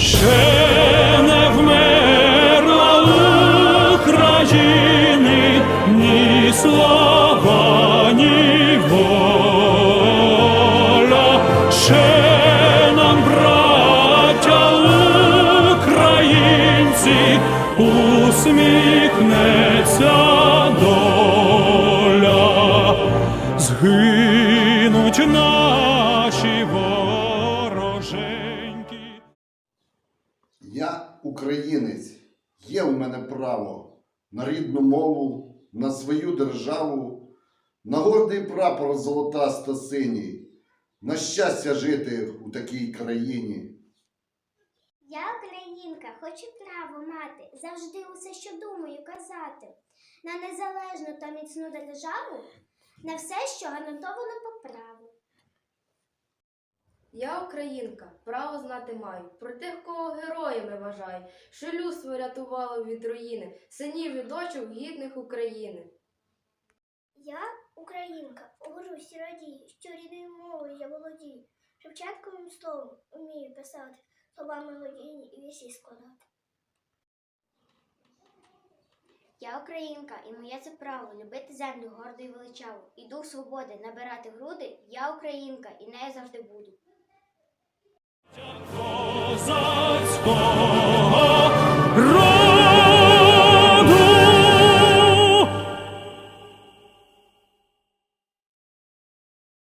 Ще не вмерла України ні слова, ні воля. Ще нам, браття українці, усміхнеться доля, згинуть нам. Я українець, є у мене право на рідну мову, на свою державу, на гордий прапор золотасто синій, на щастя жити у такій країні. Я українка, хочу право мати, завжди усе, що думаю, казати. На незалежну та міцну державу, на все, що гарантовано по. Я українка, право знати маю, про тих, кого героями вважаю, що людство рятувало від руїни, синів і дочок гідних України. Я українка, горжусь і радію, що рідною мовою я володію. Шевченковим словом умію писати, слова мелодійні і вірші складати. Я українка, і моє це право любити землю гордо і величаво, і дух свободи набирати груди. Я українка, і нею завжди буду. Козацького